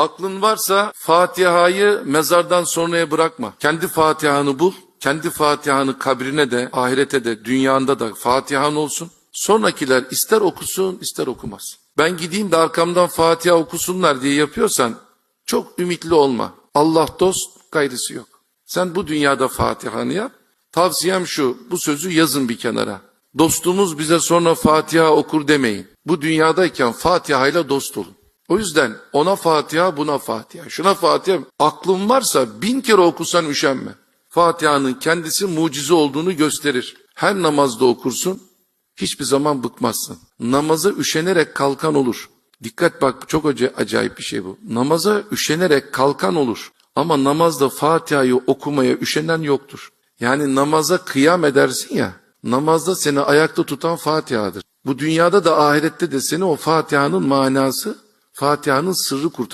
Aklın varsa Fatiha'yı mezardan sonraya bırakma. Kendi Fatiha'nı bul. Kendi Fatiha'nı kabrine de, ahirete de, dünyanda da Fatiha'nın olsun. Sonrakiler ister okusun, ister okumaz. Ben gideyim de arkamdan Fatiha okusunlar diye yapıyorsan çok ümitli olma. Allah dost, gayrısı yok. Sen bu dünyada Fatiha'nı yap. Tavsiyem şu, bu sözü yazın bir kenara. Dostumuz bize sonra Fatiha okur demeyin. Bu dünyadayken Fatiha ile dost olun. O yüzden ona Fatiha buna Fatiha. Şuna Fatiha. Aklın varsa bin kere okusan üşenme. Fatiha'nın kendisi mucize olduğunu gösterir. Her namazda okursun hiçbir zaman bıkmazsın. Namaza üşenerek kalkan olur. Dikkat bak çok acayip bir şey bu. Namaza üşenerek kalkan olur. Ama namazda Fatiha'yı okumaya üşenen yoktur. Yani namaza kıyam edersin ya, namazda seni ayakta tutan Fatiha'dır. Bu dünyada da ahirette de seni o Fatiha'nın manası, Fatiha'nın sırrı kurtarır.